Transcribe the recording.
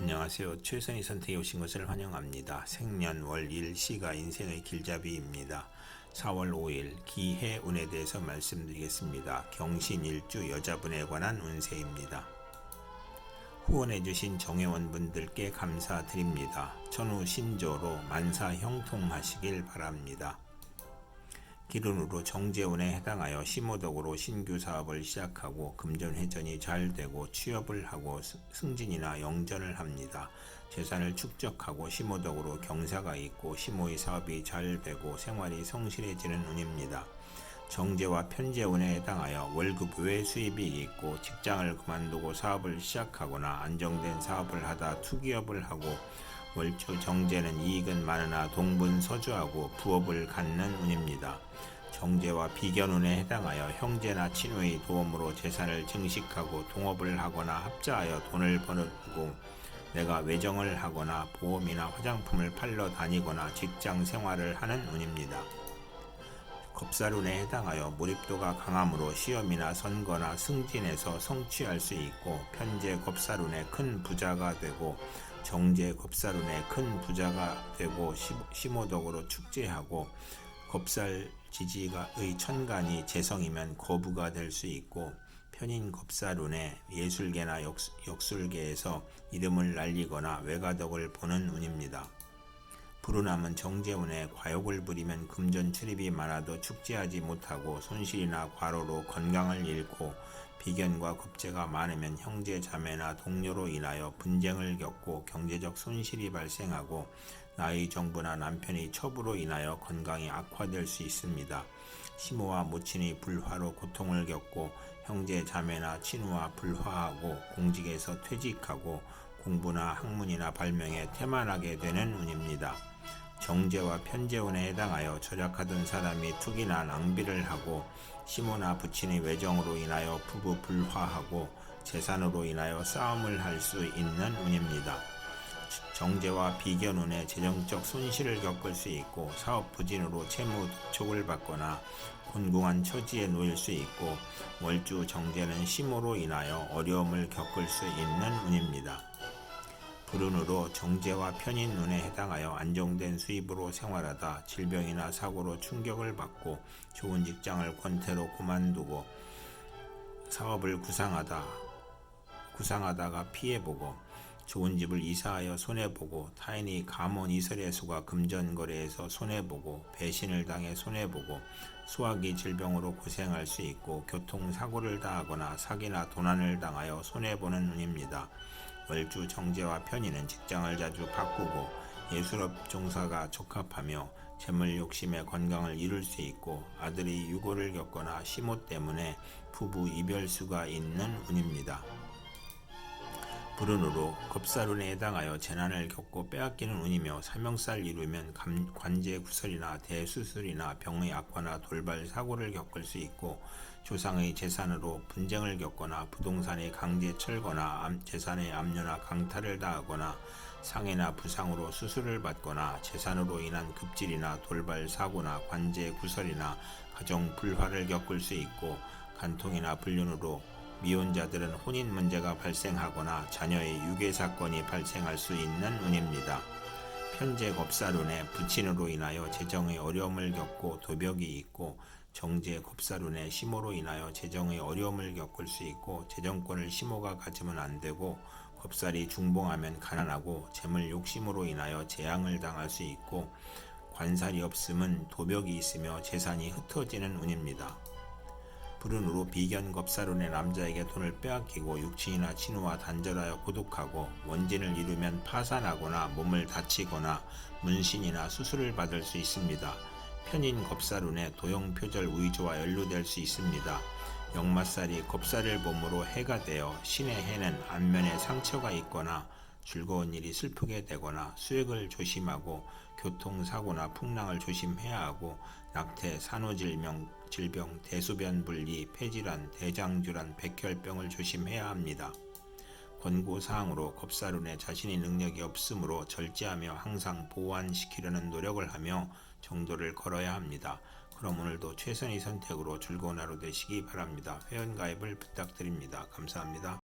안녕하세요. 최선희 선택에 오신 것을 환영합니다. 생년월 일 시가 인생의 길잡이입니다. 4월 5일 기해 운에 대해서 말씀드리겠습니다. 경신일주 여자분에 관한 운세입니다. 후원해주신 정회원 분들께 감사드립니다. 전후 신조로 만사 형통하시길 바랍니다. 기run으로 정재운에 해당하여 심호덕으로 신규 사업을 시작하고 금전회전이 잘 되고 취업을 하고 스- 승진이나 영전을 합니다. 재산을 축적하고 심호덕으로 경사가 있고 심호의 사업이 잘 되고 생활이 성실해지는 운입니다. 정제와 편제운에 해당하여 월급 외 수입이 있고 직장을 그만두고 사업을 시작하거나 안정된 사업을 하다 투기업을 하고 월주 정제는 이익은 많으나 동분 서주하고 부업을 갖는 운입니다. 정제와 비견운에 해당하여 형제나 친구의 도움으로 재산을 증식하고 동업을 하거나 합자하여 돈을 벌고 내가 외정을 하거나 보험이나 화장품을 팔러 다니거나 직장 생활을 하는 운입니다. 겁살운에 해당하여 몰입도가 강함으로 시험이나 선거나 승진에서 성취할 수 있고 편제 겁살운에 큰 부자가 되고 정제 겁살운에 큰 부자가 되고 시- 심호덕으로 축제하고 겁살 지지가의 천간이 재성이면 거부가 될 수 있고 편인 겁살운에 예술계나 역, 역술계에서 이름을 날리거나 외가덕을 보는 운입니다. 불운함은 정재운에 과욕을 부리면 금전 출입이 많아도 축제하지 못하고 손실이나 과로로 건강을 잃고 비견과 겁재가 많으면 형제 자매나 동료로 인하여 분쟁을 겪고 경제적 손실이 발생하고 나의 정부나 남편의 첩으로 인하여 건강이 악화될 수 있습니다. 시모와 모친의 불화로 고통을 겪고 형제 자매나 친우와 불화하고 공직에서 퇴직하고 공부나 학문이나 발명에 태만하게 되는 운입니다. 정제와 편제운에 해당하여 절약하던 사람이 투기나 낭비를 하고 시모나 부친의 외정으로 인하여 부부 불화하고 재산으로 인하여 싸움을 할 수 있는 운입니다. 정제와 비견 운에 재정적 손실을 겪을 수 있고 사업 부진으로 채무 독촉을 받거나 곤궁한 처지에 놓일 수 있고 월주 정제는 심호로 인하여 어려움을 겪을 수 있는 운입니다. 불운으로 정제와 편인 눈에 해당하여 안정된 수입으로 생활하다 질병이나 사고로 충격을 받고 좋은 직장을 권태로 그만두고 사업을 구상하다 구상하다가 피해보고 좋은 집을 이사하여 손해보고 타인이 감원 이설해수가 금전거래에서 손해보고 배신을 당해 손해보고 소화기 질병으로 고생할 수 있고 교통사고를 당하거나 사기나 도난을 당하여 손해보는 운입니다. 월주 정제와 편의는 직장을 자주 바꾸고 예술업 종사가 적합하며 재물 욕심에 건강을 잃을 수 있고 아들이 유고를 겪거나 시모 때문에 부부 이별수가 있는 운입니다. 불운으로 겁살운에 해당하여 재난을 겪고 빼앗기는 운이며 사명살 이루면 감- 관제 구설이나 대수술이나 병의 악화나 돌발 사고를 겪을 수 있고 조상의 재산으로 분쟁을 겪거나 부동산의 강제 철거나 암- 재산의 압류나 강탈을 당하거나 상해나 부상으로 수술을 받거나 재산으로 인한 급질이나 돌발 사고나 관제 구설이나 가정 불화를 겪을 수 있고 간통이나 불륜으로 미혼자들은 혼인 문제가 발생하거나 자녀의 유괴 사건이 발생할 수 있는 운입니다. 편제 겁살운에 부친으로 인하여 재정의 어려움을 겪고 도벽이 있고 정제 겁살운에 심호로 인하여 재정의 어려움을 겪을 수 있고 재정권을 심호가 가지면 안 되고 겁살이 중봉하면 가난하고 재물 욕심으로 인하여 재앙을 당할 수 있고 관살이 없음은 도벽이 있으며 재산이 흩어지는 운입니다. 불운으로 비견 겁살운의 남자에게 돈을 빼앗기고 육친이나 친우와 단절하여 고독하고 원진을 이루면 파산하거나 몸을 다치거나 문신이나 수술을 받을 수 있습니다. 편인 겁살운에 도형표절 우의조와 연루될 수 있습니다. 역마살이 겁살을 봄으로 해가 되어 신의 해는 안면에 상처가 있거나 즐거운 일이 슬프게 되거나 수액을 조심하고 교통사고나 풍랑을 조심해야 하고 낙태, 산후질병, 질병, 대소변 분리, 폐질환, 대장질환, 백혈병을 조심해야 합니다. 권고사항으로 겁사룬에 자신의 능력이 없으므로 절제하며 항상 보완시키려는 노력을 하며 정도를 걸어야 합니다. 그럼 오늘도 최선의 선택으로 즐거운 하루 되시기 바랍니다. 회원가입을 부탁드립니다. 감사합니다.